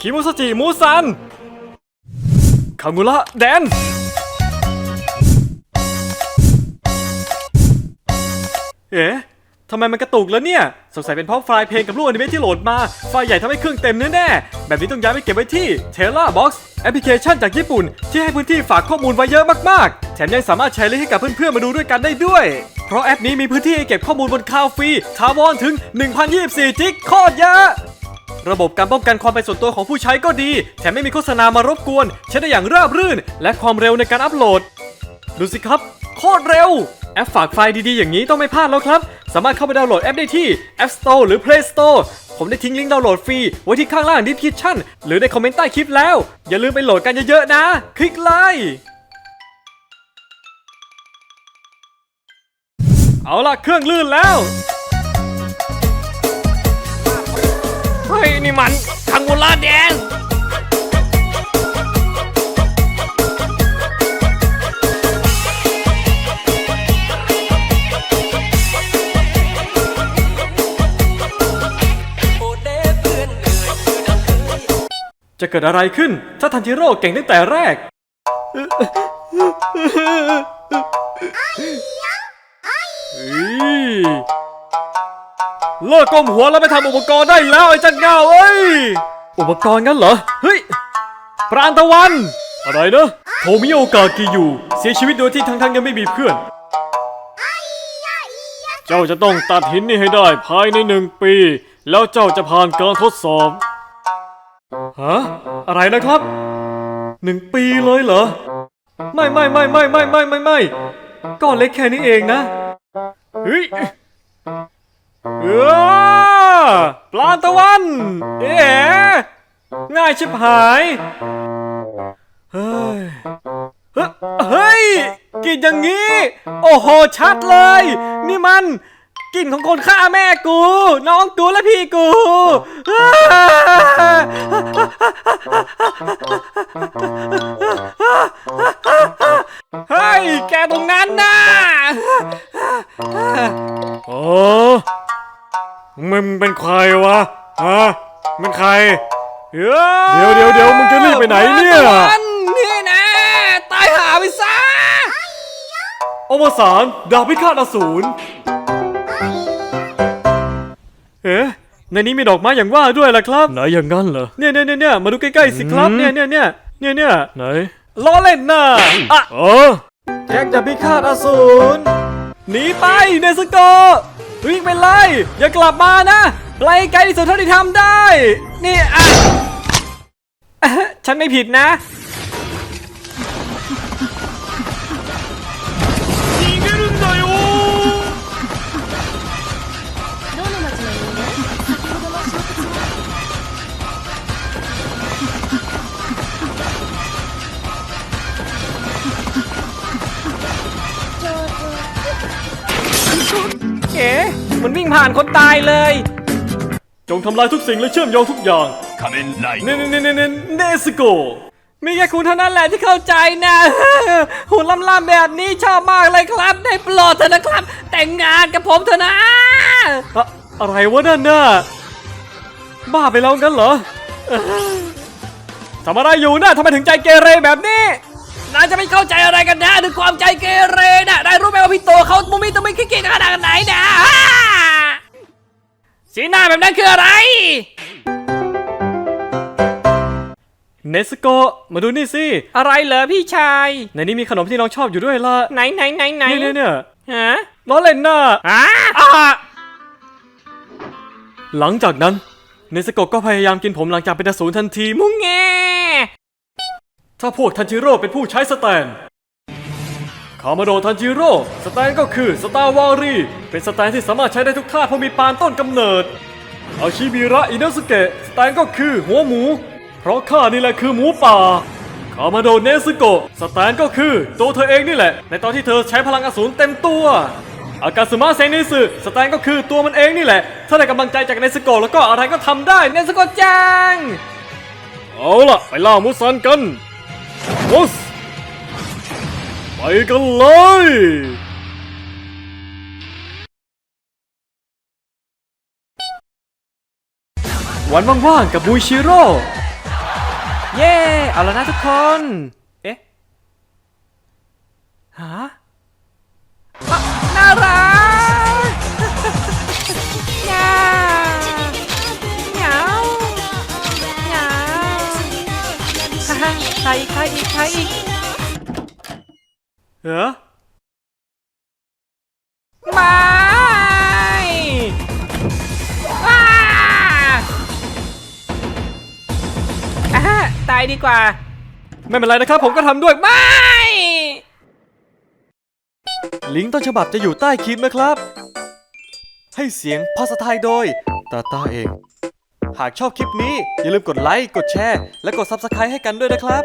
คิมุสจิมูซันคามุระแดนเอ๊ะทำไมมันกระตุกแล้วเนี่ย สงสัยเป็นเพราะไฟล์เพลงกับรูปอนิเมะที่โหลดมา ไฟล์ใหญ่ทำให้เครื่องเต็มแน่ๆ แบบนี้ต้องย้ายไปเก็บไว้ที่ t e l a Box แอปพลิเคชันจากญี่ปุ่น ที่ให้พื้นที่ฝากข้อมูลไว้เยอะมากๆ แถมยังสามารถแชร์ลิงก์ให้กับเพื่อนๆ มาดูด้วยกันได้ด้วย เพราะแอปนี้มีพื้นที่ให้เก็บข้อมูลบนคลาวฟรีทาวอนถึง 1024 จิกโคตรเยอะ ระบบการป้องกันความเป็นส่วนตัวของผู้ใช้ก็ดี แถมไม่มีโฆษณามารบกวน ใช้ได้อย่างราบรื่น และความเร็วในการอัปโหลด ดูสิครับ โคตรเร็ว แอปฝากไฟล์ดีๆ อย่างนี้ต้องไม่พลาดแล้วครับ สามารถเข้าไปดาวน์โหลดแอปได้ที่ App Store หรือ Play Store ผมได้ทิ้งลิงก์ดาวน์โหลดฟรีไว้ที่ข้างล่างดีสคริปชั่นหรือในคอมเมนต์ใต้คลิปแล้ว อย่าลืมไปโหลดกันเยอะๆนะ คลิกเลยเอาล่ะเครื่องลื่นแล้ว นี่มันคังมูล่าแดนจะเกิดอะไรขึ้น ถ้าทันจิโร่เก่งตั้งแต่แรก เลิกก้มหัวแล้วไปทำอุปกรณ์ได้แล้วไอ้จันเงาเอ้ย อุปกรณ์งั้นเหรอ เฮ้ย ปราณตะวัน อะไรนะโทมิโอกากิอยู่ เสียชีวิตโดยที่ทั้งๆยังไม่มีเพื่อน เจ้าจะต้องตัดหินนี่ให้ได้ภายในหนึ่งปี แล้วเจ้าจะผ่านการทดสอบ ฮะ อะไรนะครับหนึ่งปีเลยเหรอ ไม่ไม่ไม่ไม่ไม่ไม่ไม่ไม่ก้อนเล็กแค่นี้เองนะ เฮ้ย เออปลาตะวัน เอ๋ง่ายชิบหาย เฮ้ย เฮ้ยกลินอย่างนี้ โอ้โห ชัดเลย นี่มันกลิ่นของคนฆ่าแม่กู น้องกูและพี่กูเฮ้ยแกตรงนั้นน่ะ มึงเป็นใครวะฮะมึงใคร เดี๋ยวเดี๋ยวเดี๋ยวมึงจะรีบไปไหนเนี่ยตะวันนี่นะตายหาไปซะอวสานดาบพิฆาตอสูรเอ๊ะในนี้มีดอกไม้อย่างว่าด้วยล่ะครับ ไหนอย่างนั้นเหรอ เนี่ยเนี่ยเนี่ยเนี่ยมาดูใกล้ๆสิครับ เนี่ยเนี่ยเนี่ยเนี่ยเนี่ยไหน ล้อเล่นน่ะอะอ๋อแจ็คดาบพิฆาตอสูรหนีไปเนสโกะ วิ่งไปเลย อย่ากลับมานะไกลไกลที่สุดเท่าที่ทำได้ นี่อะอะฉันไม่ผิดนะ มันวิ่งผ่านคนตายเลย จงทำลายทุกสิ่งและเชื่อมโยงทุกอย่าง 仮面ライ เน ド เนเนเนเนเนสโก มีแค่คุณเท่านั้นแหละที่เข้าใจนะ หุ่นล่ำๆแบบนี้ชอบมากเลยครับ ได้โปรดเถอะนะครับ แต่งงานกับผมเถอะนะ อะอะไรวะนั่นน่ะ บ้าไปแล้วงั้นเหรอเอ้อทำอะไรอยู่น่ะทำไมถึงใจเกเรแบบนี้ นายจะไม่เข้าใจอะไรกันนะถึงความใจเกเรนะนายรู้ไหมว่าพี่โตเขามุมิตะมิขี้เกียจขนาดไหนนะอ่าสีหน้าแบบนั้นคืออะไร เนสโกมาดูนี่สิ อะไรเหรอพี่ชายในนี้มีขนมที่น้องชอบอยู่ด้วยล่ะ ไหนไหนไหนไหนเนี่ยเนี่ยเนี่ยฮะล้อเล่นน่ะอ่าอ่าหลังจากนั้น เนสโกก็พยายามกินผมหลังจากเป็นอสูรทันที มุงแง ถ้าพวกทันจิโร่เป็นผู้ใช้สแตน คามาโดทันจิโร่ สแตนก็คือสตาร์วารี เป็นสแตนที่สามารถใช้ได้ทุกท่าเพราะมีปานต้นกำเนิด อาชิบิระอินสเกะ สแตนก็คือหัวหมู เพราะข้านี่แหละคือหมูป่า คามาโดเนสโกะ สแตนก็คือตัวเธอเองนี่แหละ ในตอนที่เธอใช้พลังอสูรเต็มตัว อากาสึมะเซนิสึสแตนก็คือตัวมันเองนี่แหละ ถ้าได้กำลังใจจากเนสโกะแล้วก็อะไรก็ทำได้ เนสโกะจัง เอาล่ะ ไปล่ามุสันกัน มุสไปกันเลยวันว่างๆกับบุยชิโร่ เย้เอาแล้วนะทุกคน เอ๊ะ หาน่ารักงาเหงาเหงาฮ่าฮ่าใครใครอีก ใครอีกเออไม่อ้าอ่าตายดีกว่า ไม่เป็นไรนะครับ ผมก็ทำด้วย ไม่ ลิงก์ต้นฉบับจะอยู่ใต้คลิปนะครับ ให้เสียงภาษาไทยโดย ตาตาเองหากชอบคลิปนี้ อย่าลืมกดไลค์ กดแชร์ และกด Subscribe ให้กันด้วยนะครับ